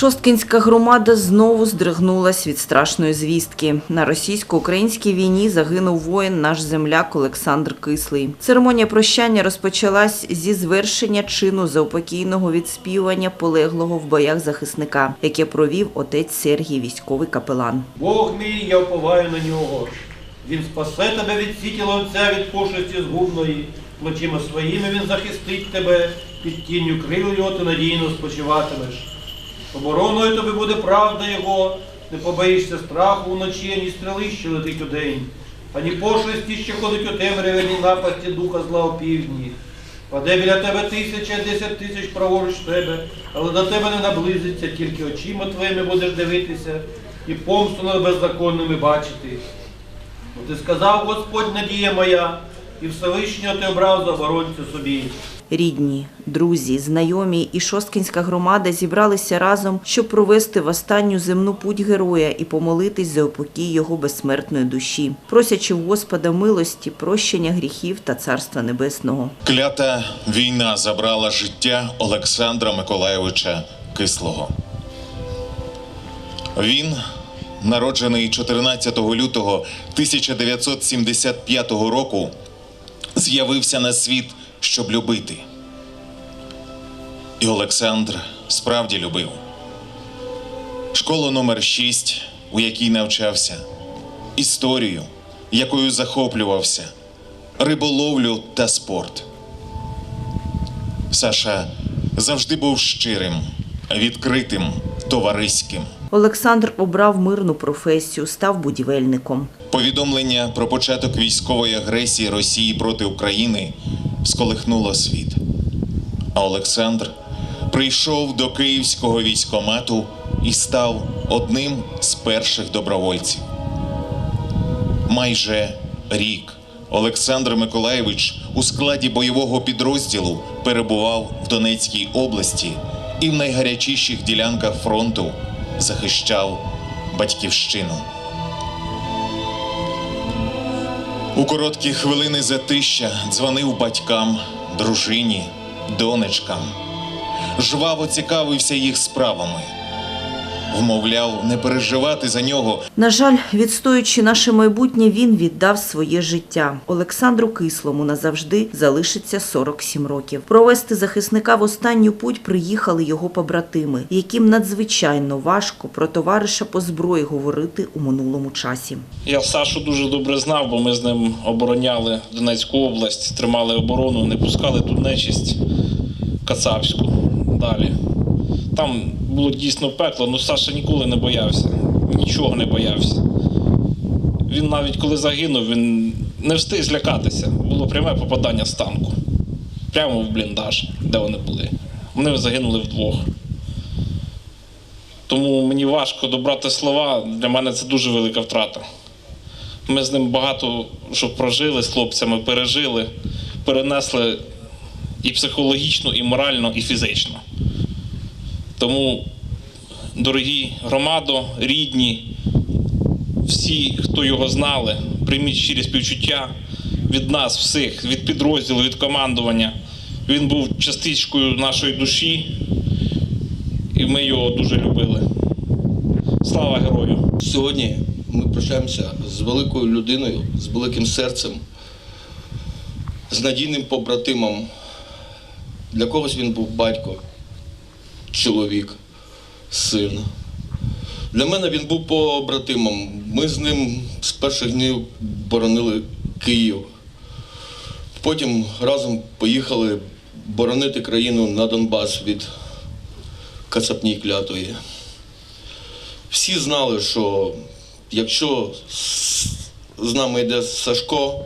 Шосткінська громада знову здригнулась від страшної звістки. На російсько-українській війні загинув воїн наш земляк Олександр Кислий. Церемонія прощання розпочалась зі звершення чину заупокійного відспівання полеглого в боях захисника, яке провів отець Сергій, військовий капелан. Бог мій, я вповаю на нього. Він спасе тебе від сіті ловця, від пошесті згубної. Плечима своїми він захистить тебе, під тінню крил його ти надійно спочиватимеш. Обороною тобі буде правда його, не побоїшся страху вночі, ані стріли, що летить удень, ані пошесті, що ходить у темряві, ні напасті духа зла опівдні. Паде біля тебе тисяча, десять тисяч праворуч тебе, але до тебе не наблизиться, тільки очима твоїми будеш дивитися і помсту над беззаконними бачити. Бо ти сказав, Господь, надія моя, і Всевишнього ти обрав за оборонцю собі. Рідні, друзі, знайомі і шосткінська громада зібралися разом, щоб провести в останню земну путь героя і помолитись за упокій його безсмертної душі, просячи в Господа милості, прощення гріхів та царства небесного. Клята війна забрала життя Олександра Миколайовича Кислого. Він, народжений 14 лютого 1975 року, з'явився на світ, щоб любити. І Олександр справді любив. Школу номер 6, у якій навчався, історію, якою захоплювався, риболовлю та спорт. Саша завжди був щирим, відкритим, товариським. Олександр обрав мирну професію, став будівельником. Повідомлення про початок військової агресії Росії проти України сколихнуло світ. А Олександр прийшов до київського військомату і став одним з перших добровольців. Майже рік Олександр Миколаєвич у складі бойового підрозділу перебував в Донецькій області і в найгарячіших ділянках фронту захищав батьківщину. У короткі хвилини затища дзвонив батькам, дружині, донечкам. Жваво цікавився їх справами. Вмовляв не переживати за нього, На жаль, відстоюючи наше майбутнє, він віддав своє життя. Олександру Кислому назавжди залишиться 47 років. Провести захисника в останню путь приїхали його побратими, яким надзвичайно важко про товариша по зброї говорити у минулому часі. Я Сашу дуже добре знав, бо ми з ним обороняли Донецьку область, тримали оборону, не пускали тут нечисть Кацапську далі. Там було дійсно пекло, але Саша ніколи не боявся, нічого не боявся. Він навіть коли загинув, він не встиг злякатися. Було пряме попадання з танку. Прямо в бліндаж, де вони були. Вони загинули вдвох. Тому мені важко добрати слова. Для мене це дуже велика втрата. Ми з ним багато що прожили з хлопцями, пережили, перенесли і психологічно, і морально, і фізично. Тому, дорогі громадо, рідні, всі, хто його знали, прийміть щирі співчуття від нас всіх, від підрозділу, від командування. Він був частичкою нашої душі, і ми його дуже любили. Слава герою! Сьогодні ми прощаємося з великою людиною, з великим серцем, з надійним побратимом. Для когось він був батько, чоловік, син. Для мене він був побратимом. Ми з ним з перших днів боронили Київ. Потім разом поїхали боронити країну на Донбас від Кацапній клятої всі знали, що якщо з нами йде Сашко,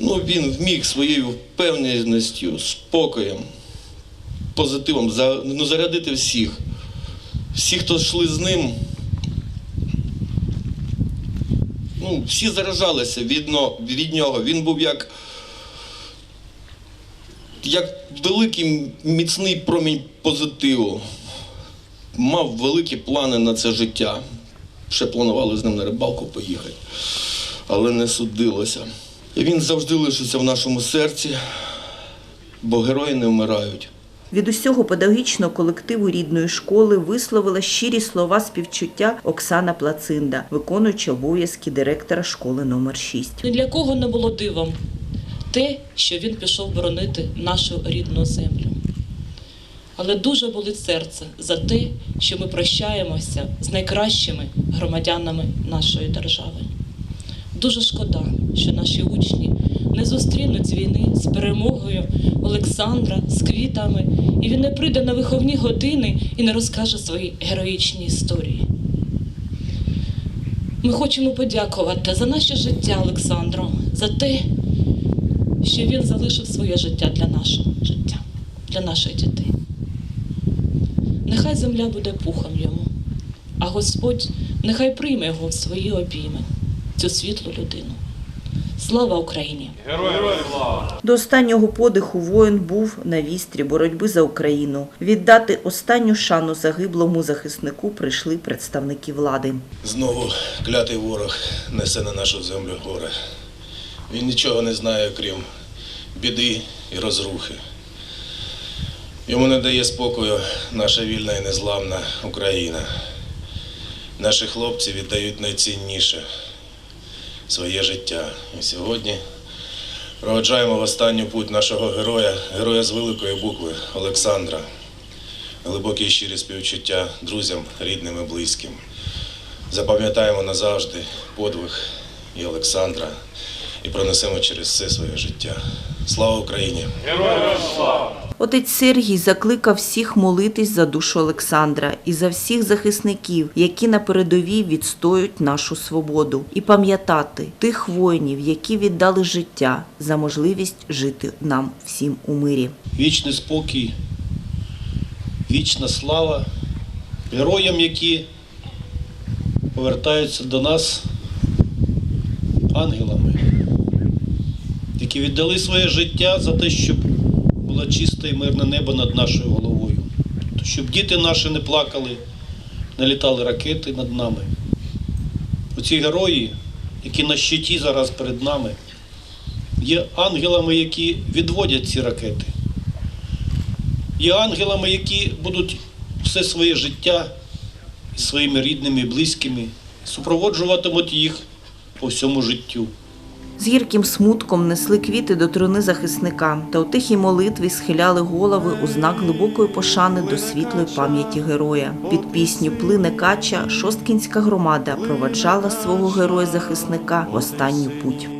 ну він вміг своєю впевненістю, спокоєм, позитивом за, ну, зарядити всіх. Всі, хто йшли з ним, ну, всі заражалися від, від нього. Він був як, як великий міцний промінь позитиву мав великі плани на це життя. Ще планували з ним на рибалку поїхати, але не судилося. І він завжди лишиться в нашому серці, бо герої не вмирають. Від усього педагогічного колективу рідної школи висловила щирі слова співчуття Оксана Плацинда, виконуюча обов'язки директора школи номер 6. Ні для кого не було дивом те, що він пішов боронити нашу рідну землю. Але дуже болить серце за те, що ми прощаємося з найкращими громадянами нашої держави. Дуже шкода, що наші учні не зустрінуть війни з перемогою Олександра, з квітами, і він не прийде на виховні години і не розкаже свої героїчні історії. Ми хочемо подякувати за наше життя Олександру, за те, що він залишив своє життя для нашого життя, для наших дітей. Нехай земля буде пухом йому, а Господь нехай прийме його в свої обійми, цю світлу людину. Слава Україні! До останнього подиху воїн був на вістрі боротьби за Україну. Віддати останню шану загиблому захиснику прийшли представники влади. Знову клятий ворог несе на нашу землю горе. Він нічого не знає, крім біди і розрухи. Йому не дає спокою наша вільна і незламна Україна. Наші хлопці віддають найцінніше своє життя. І сьогодні проводжаємо в останню путь нашого героя, героя з великої букви Олександра. Глибокі і щирі співчуття друзям, рідним і близьким. Запам'ятаємо назавжди подвиг і Олександра і пронесемо через все своє життя. Слава Україні! Отець Сергій закликав всіх молитись за душу Олександра і за всіх захисників, які на передовій відстоюють нашу свободу, і пам'ятати тих воїнів, які віддали життя за можливість жити нам всім у мирі. Вічний спокій, вічна слава героям, які повертаються до нас ангелами, які віддали своє життя за те, щоб було чисте і мирне небо над нашою головою, щоб діти наші не плакали, не літали ракети над нами. Оці герої, які на щиті зараз перед нами, є ангелами, які відводять ці ракети є ангелами, які будуть все своє життя із своїми рідними близькими, супроводжуватимуть їх по всьому життю. З гірким смутком несли квіти до труни захисника та у тихій молитві схиляли голови у знак глибокої пошани до світлої пам'яті героя. Під пісню Плине кача шосткінська громада проваджала свого героя-захисника в останню путь.